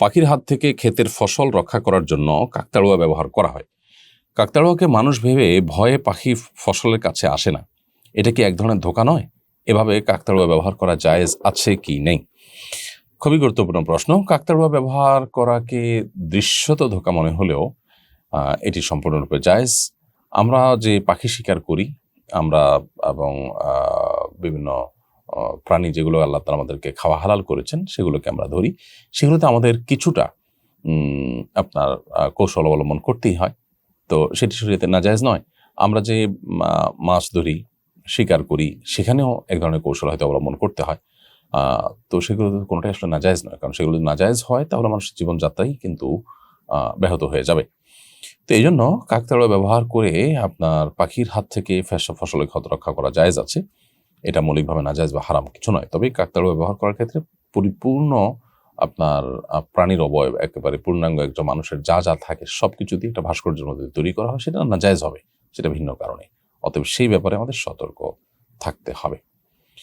পাখির হাত থেকে ক্ষেতের ফসল রক্ষা করার জন্য কাকতাড়ুয়া ব্যবহার করা হয়। কাকতাড়ুয়াকে মানুষ ভেবে ভয়ে পাখি ফসলের কাছে আসে না। এটা কি এক ধরনের ধোকা নয়? এভাবে কাকতাড়ুয়া ব্যবহার করা জায়েজ আছে কি নেই? খুবই গুরুত্বপূর্ণ প্রশ্ন। কাকতাড়ুয়া ব্যবহার করাকে দৃশ্যত ধোকা মনে হলেও এটি সম্পূর্ণরূপে জায়েজ। আমরা যে পাখি শিকার করি, আমরা এবং বিভিন্ন প্রাণী যেগুলো আল্লাহ তালা আমাদেরকে খাওয়া হালাল করেছেন, সেগুলোকে আমরা ধরি। সেগুলোতে আমাদের কিছুটা আপনার কৌশল অবলম্বন করতেই হয়। তো সেটি শরীয়তে নাজায়জ নয়। আমরা যে মাছ ধরি, শিকার করি, সেখানেও এক ধরনের কৌশল হয়তো অবলম্বন করতে হয়। তো সেগুলো কোনোটাই আসলে নাজায়জ নয়। কারণ সেগুলো যদি নাজায়জ হয়, তাহলে মানুষের জীবনযাত্রাই কিন্তু ব্যাহত হয়ে যাবে। তো এই জন্য কাকতাড়ুয়া ব্যবহার করে আপনার পাখির হাত থেকে ফসল ফসলের ক্ষত রক্ষা করা জায়েজ আছে। এটা মৌলিকভাবে নাজায়জ বা হারাম কিছু নয়। তবে কাকতাড়ুয়া ব্যবহার করার ক্ষেত্রে পরিপূর্ণ আপনার প্রাণীর অবয়ব, একেবারে পূর্ণাঙ্গ একজন মানুষের যা যা থাকে সব কিছু দিয়ে একটা ভাস্কর্যের মধ্যে তৈরি করা হয়, সেটা নাজায়জ হবে, সেটা ভিন্ন কারণে। অতএব সেই ব্যাপারে আমাদের সতর্ক থাকতে হবে।